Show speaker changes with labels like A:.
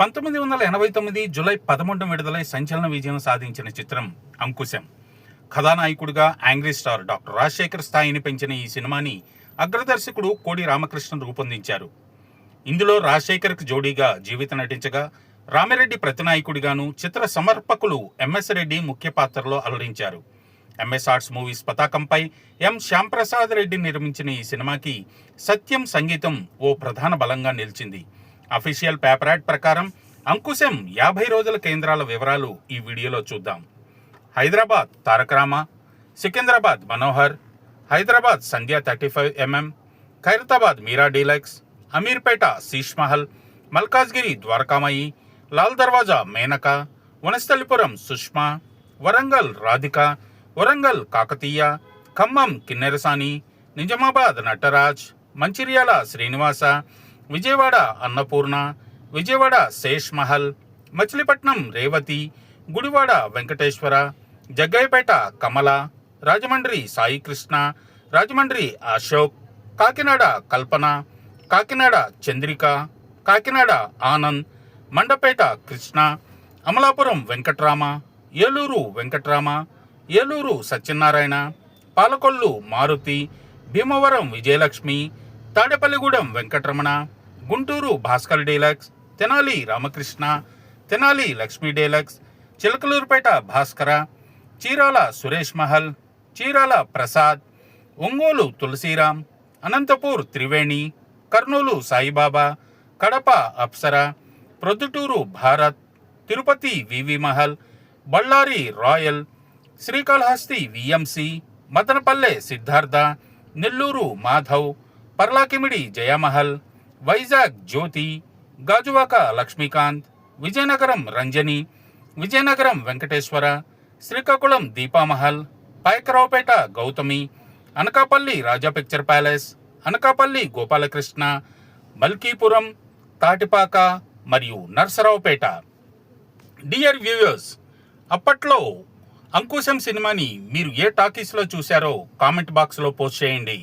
A: పంతొమ్మిది వందల ఎనభై తొమ్మిది జులై పదమూడు విడుదలై సంచలన విజయం సాధించిన చిత్రం అంకుశం. కథానాయకుడిగా యాంగ్రీ స్టార్ డాక్టర్ రాజశేఖర్ స్థాయిని పెంచిన ఈ సినిమాని అగ్రదర్శకుడు కోడి రామకృష్ణ రూపొందించారు. ఇందులో రాజశేఖర్కి జోడీగా జీవిత నటించగా రామిరెడ్డి ప్రతినాయకుడిగాను చిత్ర సమర్పకులు ఎంఎస్ రెడ్డి ముఖ్య పాత్రలో అలరించారు. ఎంఎస్ ఆర్ట్స్ మూవీస్ పతాకంపై ఎం శ్యాంప్రసాద్ రెడ్డి నిర్మించిన ఈ సినిమాకి సత్యం సంగీతం ఓ ప్రధాన బలంగా నిలిచింది. అఫీషియల్ పేపర్ యాడ్ ప్రకారం అంకుశం యాభై రోజుల కేంద్రాల వివరాలు ఈ వీడియోలో చూద్దాం. Hyderabad Tarakarama Secunderabad Manohar Hyderabad Sandhya thirty five MM Khairatabad Meera deluxe Ameerpet Sheesh Mahal Malkajgiri Dwarakamayi Lal Darwaza Menaka Vanasthalipuram Sushma Warangal Radhika Warangal Kakatiya Khammam Kinnerasani Nizamabad Nataraj Mancherial Srinivasa Vijayawada Annapurna Vijayawada Sesh Mahal Machilipatnam Revathi Gudivada Venkateswara Jaggayyapeta Kamala Rajahmundry Saikrishna Rajahmundry Ashok Kakinada Kalpana Kakinada Chandrika Kakinada Anand Mandapeta Krishna Amalapuram Venkatrama Eluru Venkatrama Eluru Satyanarayana Palakollu Maruthi Bhimavaram Vijayalakshmi Tadepalligudem Venkataramana Guntur Bhaskar deluxe Tenali Ramakrishna Tenali Lakshmi deluxe Chilakaluripet Bhaskara Chirala Suresh Mahal Chirala Prasad Ongole Tulasiram Anantapur Triveni Kurnool Saibaba Kadapa Apsara Proddatur Bharat Tirupati VV Mahal Bellary royal Srikalahasti VMC Madanapalle Siddhartha Nellore Madhav Parlakhemundi Jayamahal Vizag Jyothi Gajuwaka Lakshmikanth Vizianagaram Ranjani Vizianagaram Venkateswara Srikakulam Deepamahal Payakaraopeta Gautami Anakapalle Raja picture palace Anakapalle Gopalakrishna Malkipuram Tatipaka మరియు Narasaraopet. Dear viewers అప్పట్లో అంకుశం సినిమాని మీరు ఏ టాకీస్లో చూశారో comment బాక్స్లో post చేయండి.